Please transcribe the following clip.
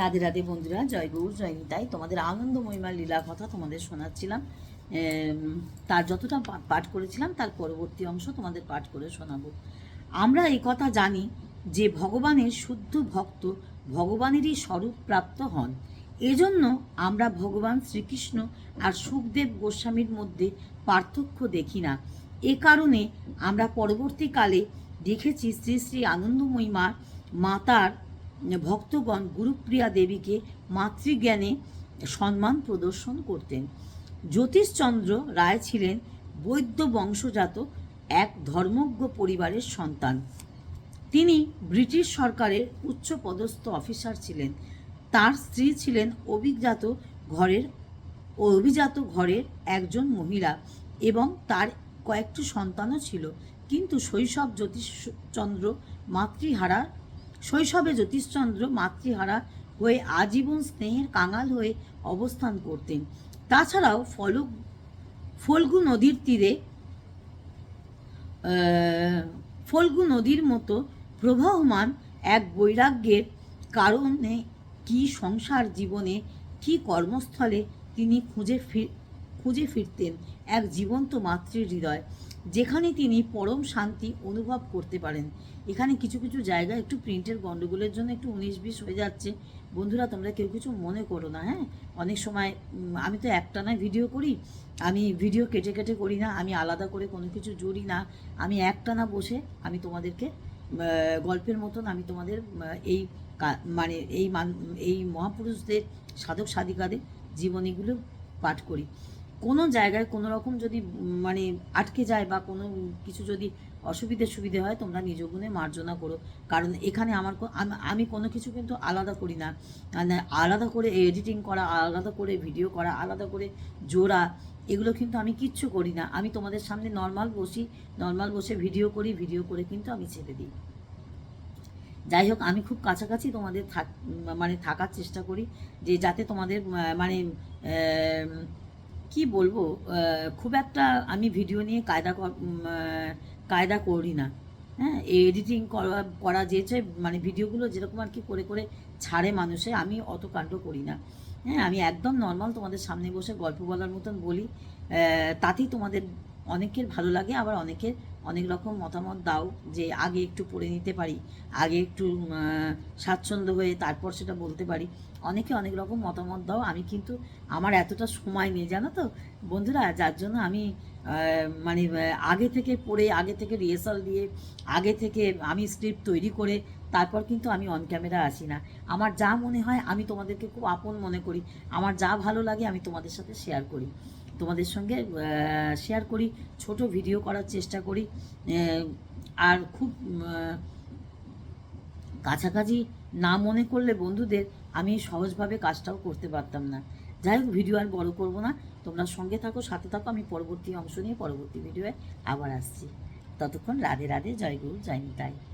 রাধে রাধে বন্ধুরা, জয় গৌর, জয় নিতাই। তোমাদের আনন্দ মহিমার লীলা কথা তোমাদের শোনাচ্ছিলাম। তার যতটা পাঠ করেছিলাম, তার পরবর্তী অংশ তোমাদের পাঠ করে শোনাবো। আমরা এই কথা জানি যে ভগবানের শুদ্ধ ভক্ত ভগবানেরই স্বরূপ প্রাপ্ত হন। এজন্য আমরা ভগবান শ্রীকৃষ্ণ আর সুখদেব গোস্বামীর মধ্যে পার্থক্য দেখি না। এ কারণে আমরা পরবর্তীকালে দেখেছি শ্রী শ্রী আনন্দময়ী মা মাতার ভক্তগণ গুরুপ্রিয়া দেবীকে মাতৃজ্ঞানে সম্মান প্রদর্শন করতেন। জ্যোতিষচন্দ্র রায় ছিলেন বৈদ্য বংশজাত এক ধর্মজ্ঞ পরিবারের সন্তান। তিনি ব্রিটিশ সরকারের উচ্চপদস্থ অফিসার ছিলেন। তার স্ত্রী ছিলেন অভিজাত ঘরের অভিজাত ঘরের একজন মহিলা এবং তার কয়েকটি সন্তানও ছিল। কিন্তু শৈশব জ্যোতিষচন্দ্র মাতৃহারা শৈশবে জ্যোতিষচন্দ্র মাতৃহারা হয়ে আজীবন স্নেহের কাঙাল হয়ে অবস্থান করতেন। তাছাড়াও ফলক, ফলগু নদীর তীরে ফলগু নদীর মতো প্রবাহমান এক বৈরাগ্যের কারণে কি সংসার জীবনে, কি কর্মস্থলে তিনি খুঁজে খুঁজে ফিরতেন এক জীবন্ত মাতৃ হৃদয়, যেখানে তিনি পরম শান্তি অনুভব করতে পারেন। এখানে কিছু কিছু জায়গায় একটু প্রিন্টের গণ্ডগোলের জন্য একটু উনিশ বিশ হয়ে যাচ্ছে। বন্ধুরা, তোমরা কেউ কিছু মনে করো না হ্যাঁ? অনেক সময় আমি তো একটানায় ভিডিও করি, আমি ভিডিও কেটে কেটে করি না, আমি আলাদা করে কোনো কিছু জুড়ি না। আমি একটানা বসে আমি তোমাদেরকে গল্পের মতন আমি তোমাদের এই মানে এই মান, এই মহাপুরুষদের সাধক সাধিকাদের জীবনীগুলো পাঠ করি। কোনো জায়গায় কোনো রকম যদি মানে আটকে যায় বা কোনো কিছু যদি অসুবিধে সুবিধে হয়, তোমরা নিজ গুণে মার্জনা করো। কারণ এখানে আমার আমি কোনো কিছু কিন্তু আলাদা করি না। মানে আলাদা করে এডিটিং করা, আলাদা করে ভিডিও করা, আলাদা করে জোড়া, এগুলো কিন্তু আমি কিচ্ছু করি না। আমি তোমাদের সামনে নর্মাল বসি নর্মাল বসে ভিডিও করি ভিডিও করে কিন্তু আমি ছেড়ে দিই। যাই হোক, আমি খুব কাছাকাছি তোমাদের থাক মানে থাকার চেষ্টা করি যে যাতে তোমাদের মানে কি বলব? খুব একটা আমি ভিডিও নিয়ে কায়দা কায়দা করি না। হ্যাঁ এডিটিং করা করা যেয়েছে মানে ভিডিওগুলো যেরকম আর কি করে করে ছাড়ে মানুষে, আমি অত কাণ্ড করি না। হ্যাঁ আমি একদম নর্মাল তোমাদের সামনে বসে গল্প বলার মতন বলি। তাতেই তোমাদের অনেকের ভালো লাগে, আবার অনেকের অনেক রকম মতামত দাও যে আগে একটু পড়ে নিতে পারি, আগে একটু স্বাচ্ছন্দ্য হয়ে তারপর সেটা বলতে পারি। অনেকে অনেক রকম মতামত দাও, আমি কিন্তু আমার এতটা সময় নেই, জানো তো? বন্ধুরা, যার জন্য আমি মানে আগে থেকে পড়ে, আগে থেকে রিহার্সাল দিয়ে, আগে থেকে আমি স্ক্রিপ্ট তৈরি করে, তারপর কিন্তু আমি অন ক্যামেরা আসি না। আমার যা মনে হয়, আমি তোমাদেরকে খুব আপন মনে করি। আমার যা ভালো লাগে, আমি তোমাদের সাথে শেয়ার করি। তোমাদের সঙ্গে শেয়ার করি, ছোট ভিডিও করার চেষ্টা করি আর খুব কাছাকাছি না মনে করলে বন্ধুদের আমি সহজভাবে কাজটাও করতে পারতাম না। যাই হোক ভিডিও আর বড় করব না। তোমরা সঙ্গে থাকো, সাথে থাকো, আমি পরবর্তী অংশ নিয়ে পরবর্তী ভিডিওয়ে আবার আসছি। ততক্ষণ রাধে রাধে, জয় গুরু, জয় নিতাই।